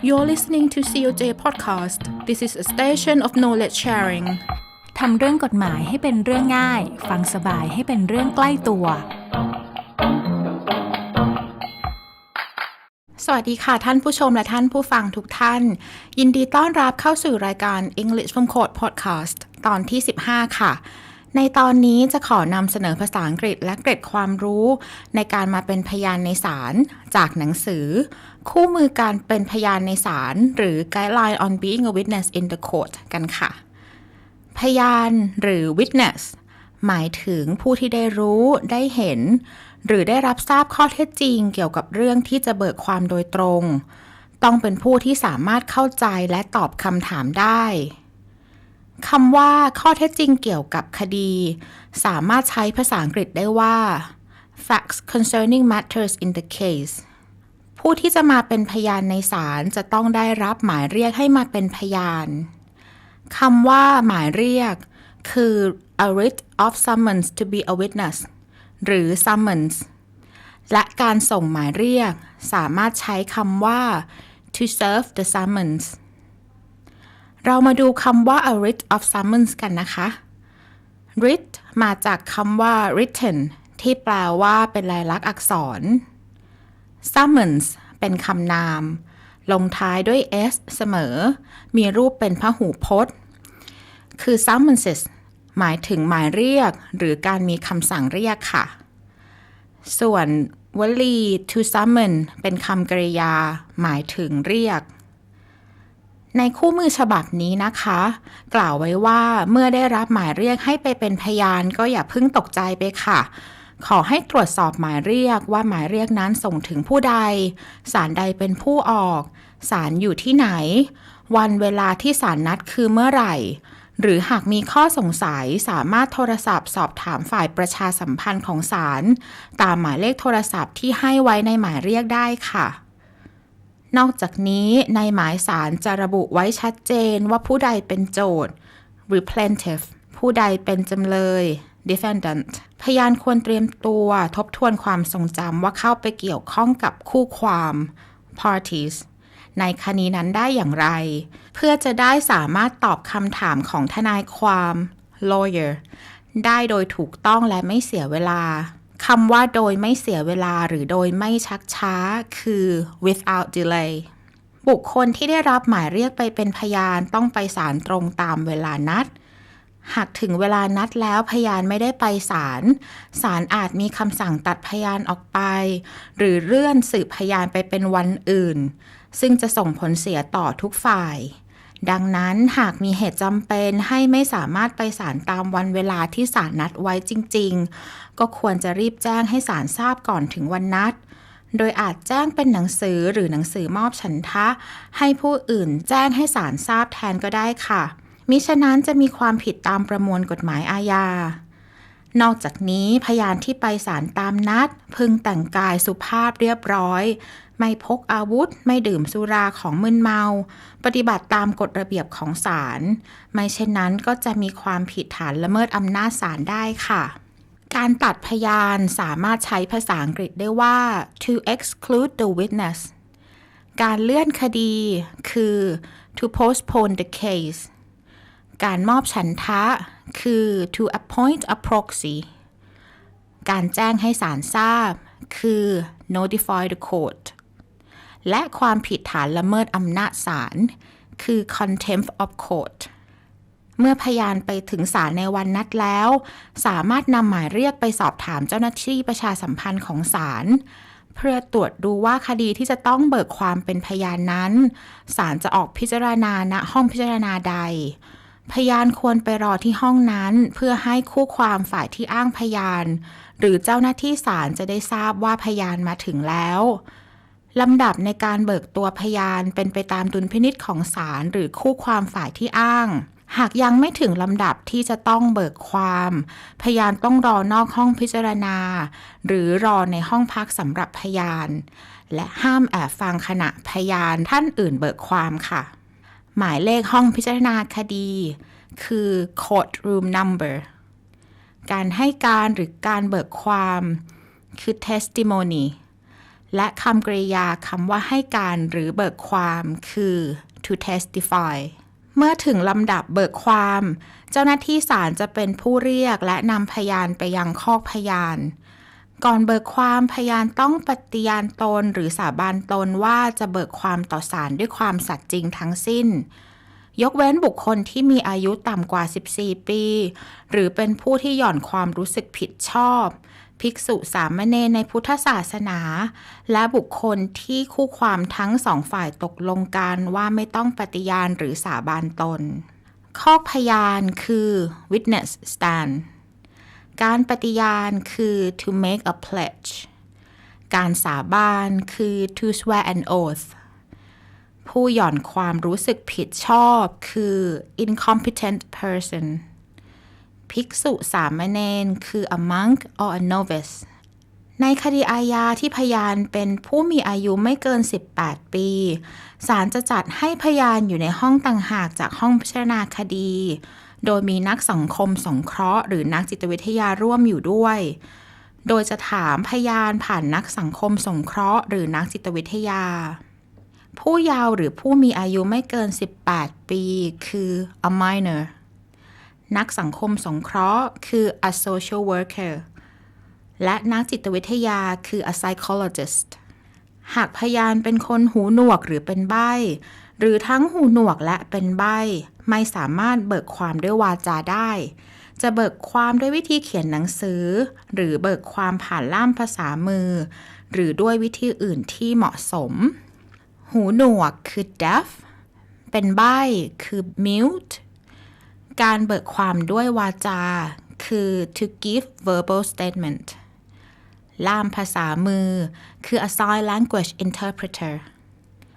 You're listening to COJ Podcast. This is a station of knowledge sharing. ทำเรื่องกฎหมายให้เป็นเรื่องง่าย ฟังสบายให้เป็นเรื่องใกล้ตัว สวัสดีค่ะท่านผู้ชมและท่านผู้ฟังทุกท่าน ยินดีต้อนรับเข้าสู่รายการ English from Code Podcast ตอนที่ 15 ค่ะ ในตอนนี้จะขอนำเสนอภาษาอังกฤษและเกร็ดความรู้ ในการมาเป็นพยานในศาลจากหนังสือ คู่มือการเป็นพยานในศาลหรือ Guideline on Being a Witness in the Court กันค่ะ พยานหรือ witness หมายถึงผู้ที่ได้รู้ได้เห็น หรือได้รับทราบข้อเท็จจริงเกี่ยวกับเรื่องที่จะเบิกความโดยตรง ต้องเป็นผู้ที่สามารถเข้าใจและตอบคำถามได้ คำว่าข้อเท็จจริงเกี่ยวกับคดี สามารถใช้ภาษาอังกฤษได้ว่า facts concerning matters in the case ผู้ที่จะมาเป็นพยานในศาลจะต้องได้รับหมายเรียกให้มาเป็นพยานคำว่าหมายเรียก คือ a writ of summons to be a witness หรือ summons และการส่งหมายเรียก สามารถใช้คำว่า to serve the summons เรามาดูคำว่า a writ of summons กันนะคะ writ มาจากคำว่า written ที่แปลว่าเป็นลายลักษณ์อักษร summons เป็นคำนาม ลงท้ายด้วย s เสมอ มีรูปเป็นพหูพจน์ คือ summonses หมายถึงหมายเรียก หรือการมีคำสั่งเรียกค่ะ ส่วนวลี to summon เป็นคำกริยา หมายถึงเรียก ในคู่มือฉบับนี้นะคะ กล่าวไว้ว่าเมื่อได้รับหมายเรียกให้ไปเป็นพยานก็อย่าเพิ่งตกใจไปค่ะ ขอให้ตรวจสอบหมายเรียกว่าหมายเรียกนั้นส่งถึงผู้ใดศาลใดเป็นผู้ออกศาลอยู่ที่ไหน วันเวลาที่ศาลนัดคือเมื่อไหร่ หรือหากมีข้อสงสัยสามารถโทรศัพท์ สอบถามฝ่ายประชาสัมพันธ์ของศาลตามหมายเลขโทรศัพท์ที่ให้ไว้ในหมายเรียกได้ค่ะ นอกจากนี้ในหมายสารจะระบุไว้ชัดเจนว่าผู้ใดเป็นโจทย์หรือ plaintiff ผู้ใดเป็นจำเลย defendant พยานควรเตรียมตัวทบทวนความทรงจำว่าเข้าไปเกี่ยวข้องกับคู่ความ parties ในคดีนั้นได้อย่างไร เพื่อจะได้สามารถตอบคำถามของทนายความ lawyer ได้โดยถูกต้องและไม่เสียเวลา คำว่าโดยไม่เสียเวลาหรือโดยไม่ชักช้าคือ without delay บุคคลที่ได้รับหมายเรียกไปเป็นพยานต้องไปศาลตรงตามเวลานัด หากถึงเวลานัดแล้วพยานไม่ได้ไปศาล ศาลอาจมีคำสั่งตัดพยานออกไป หรือเลื่อนสืบพยานไปเป็นวันอื่น ซึ่งจะส่งผลเสียต่อทุกฝ่าย ดังนั้นหากมีเหตุจำเป็นให้ไม่สามารถไปศาลตามวันเวลาที่ศาลนัดไว้จริง ๆ ก็ควรจะรีบแจ้งให้ศาลทราบก่อนถึงวันนัด โดยอาจแจ้งเป็นหนังสือหรือหนังสือมอบฉันทะ ให้ผู้อื่นแจ้งให้ศาลทราบแทนก็ได้ค่ะ มิฉะนั้นจะมีความผิดตามประมวลกฎหมายอาญา นอกจากนี้พยานที่ไปศาลตามนัด พึงแต่งกายสุภาพเรียบร้อย ไม่พกอาวุธ ไม่ดื่มสุราของมึนเมา ปฏิบัติตามกฎระเบียบของศาลไม่เช่นนั้นก็จะมีความผิดฐานละเมิดอำนาจศาลได้ค่ะ การตัดพยานสามารถใช้ภาษาอังกฤษได้ว่า to exclude the witness การเลื่อนคดีคือ to postpone the case การมอบฉันทะคือ to appoint a proxy การแจ้งให้ศาลทราบ คือ notify the court และความผิดฐานละเมิดอำนาจศาล คือ contempt of court เมื่อพยานไปถึงศาลในวันนัดแล้ว สามารถนำหมายเรียกไปสอบถามเจ้าหน้าที่ประชาสัมพันธ์ของศาลเพื่อตรวจดูว่าคดีที่จะต้องเบิกความเป็นพยานนั้นศาลจะออกพิจารณาณห้องพิจารณาใด พยานควรไปรอที่ห้องนั้น เพื่อให้คู่ความฝ่ายที่อ้างพยาน หรือเจ้าหน้าที่ศาลจะได้ทราบว่าพยานมาถึงแล้วลำดับในการเบิกตัวพยานเป็นไปตามดุลพินิษของศาลหรือคู่ความฝ่ายที่อ้าง หากยังไม่ถึงลำดับที่จะต้องเบิกความ พยานต้องรอนอกห้องพิจารณา หรือรอในห้องพักสำหรับพยาน และห้ามแอบฟังขณะพยานท่านอื่นเบิกความค่ะ หมายเลขห้องพิจารณาคดี คือ court room number การให้การหรือการเบิกความคือ testimony และคำกริยาคำว่าให้การหรือเบิกความคือ to testify เมื่อถึงลำดับเบิกความ เจ้าหน้าที่ศาลจะเป็นผู้เรียกและนำพยานไปยังคอกพยาน ก่อนเบิกความพยานต้องปฏิญาณตนหรือสาบานตนว่าจะเบิกความต่อศาลด้วยความสัตย์จริงทั้งสิ้น ยกเว้นบุคคลที่มีอายุต่ำกว่า 14 ปี หรือเป็นผู้ที่หย่อนความรู้สึกผิดชอบ ภิกษุสามเณรในพุทธศาสนา และบุคคลที่คู่ความทั้งสองฝ่ายตกลงกันว่าไม่ต้องปฏิญาณหรือสาบานตน ข้อพยานคือ witness stand การปฏิญาณคือ to make a pledge การสาบานคือ to swear an oath ผู้หย่อนความรู้สึกผิดชอบคือ incompetent person ภิกษุสามเณรคือ a monk or a novice ในคดีอาญาที่พยานเป็นผู้มีอายุไม่เกิน 18 ปี ศาลจะจัดให้พยานอยู่ในห้องต่างหากจากห้องพิจารณาคดี โดยมีนักสังคมสงเคราะห์หรือนักจิตวิทยาร่วมอยู่ด้วย โดยจะถามพยานผ่านนักสังคมสงเคราะห์หรือนักจิตวิทยา ผู้เยาว์หรือผู้มีอายุไม่เกิน 18 ปีคือ a minor นักสังคมสงเคราะห์คือ a social worker และนักจิตวิทยาคือ a psychologist หากพยานเป็นคนหูหนวกหรือเป็นใบ้หรือทั้งหูหนวกและเป็นใบ้ ไม่สามารถเบิกความด้วยวาจาได้ จะเบิกความด้วยวิธีเขียนหนังสือ หรือเบิกความผ่านล่ามภาษามือ หรือด้วยวิธีอื่นที่เหมาะสม หูหนวกคือ deaf เป็นใบ้คือ mute การเบิกความด้วยวาจา คือ to give verbal statement ล่ามภาษามือ คือ a sign language interpreter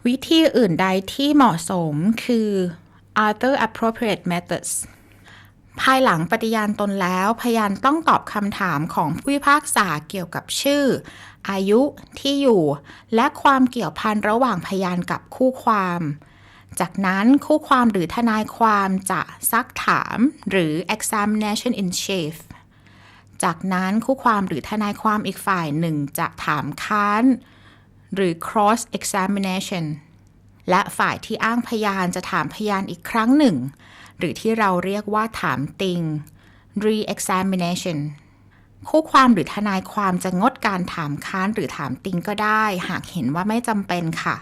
วิธีอื่นใดที่เหมาะสมคือ other appropriate methods ภายหลังปฏิญาณตนแล้ว พยานต้องตอบคำถามของผู้พิพากษาเกี่ยวกับชื่อ อายุที่อยู่ และความเกี่ยวพันระหว่างพยานกับคู่ความ จากนั้นคู่ความหรือทนายความจะซักถามหรือ examination in chief จากนั้นคู่ความหรือทนายความอีกฝ่ายหนึ่งจะถามค้าน หรือ cross examination และฝ่ายที่อ้างพยานจะถามพยานอีกครั้งหนึ่ง หรือที่เราเรียกว่าถามติง re examination คู่ความหรือทนายความจะงดการถามค้านหรือถามติงก็ได้ หากเห็นว่าไม่จำเป็นค่ะ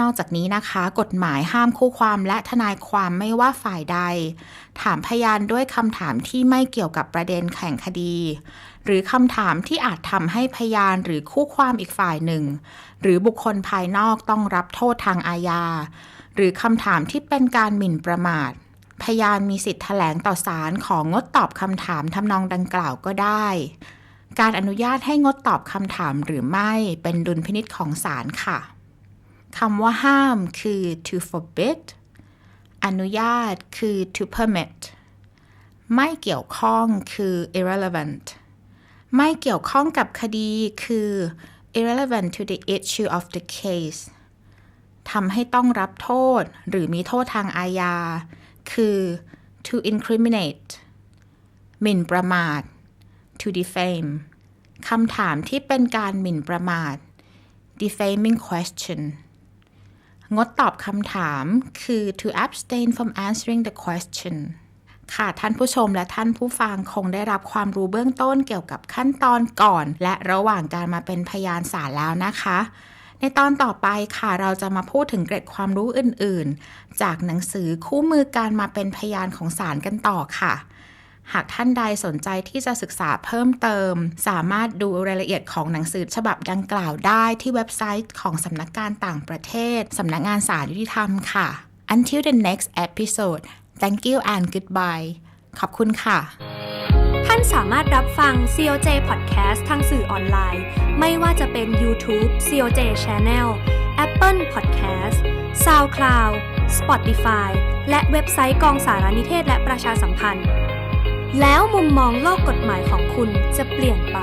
นอกจากนี้นะคะ กฎหมายห้ามคู่ความและทนายความไม่ว่าฝ่ายใด ถามพยานด้วยคำถามที่ไม่เกี่ยวกับประเด็นแข่งคดี หรือคำถามที่อาจทำให้พยานหรือคู่ความอีกฝ่ายหนึ่ง หรือบุคคลภายนอกต้องรับโทษทางอาญา หรือคำถามที่เป็นการหมิ่นประมาท พยานมีสิทธิ์แถลงต่อศาลของงดตอบคำถามทำนองดังกล่าวก็ได้ การอนุญาตให้งดตอบคำถามหรือไม่เป็นดุลพินิษของศาลค่ะคำว่าห้ามคือ to forbid อนุญาตคือ to permit ไม่เกี่ยวข้องคือ irrelevant ไม่เกี่ยวข้องกับคดีคือ irrelevant to the issue of the case ทำให้ต้องรับโทษหรือมีโทษทางอาญา คือ to incriminate หมิ่นประมาท to defame คำถามที่เป็นการหมิ่นประมาท defaming question งดตอบคำถามคือ to abstain from answering the question ค่ะท่านผู้ชมและท่านผู้ฟังคงได้รับความรู้เบื้องต้นเกี่ยวกับขั้นตอนก่อน และระหว่างการมาเป็นพยานศาลแล้วนะคะ ในตอนต่อไปค่ะเราจะมาพูดถึงเกร็ดความรู้อื่นๆ จากหนังสือคู่มือการมาเป็นพยานของศาลกันต่อค่ะ หากท่านใดสนใจที่จะศึกษาเพิ่มเติม สามารถดูรายละเอียดของหนังสือฉบับดังกล่าวได้ที่เว็บไซต์ของสำนักงานต่างประเทศสำนักงานศาลยุติธรรมค่ะ Until the next episode thank you and goodbye ขอบคุณค่ะ ท่านสามารถรับฟัง COJ Podcast ทางสื่อออนไลน์ ไม่ว่าจะเป็น YouTube COJ Channel Apple Podcast SoundCloud Spotify และเว็บไซต์กองสารนิเทศและประชาสัมพันธ์ แล้วมุมมองโลกกฎหมายของคุณจะเปลี่ยนไป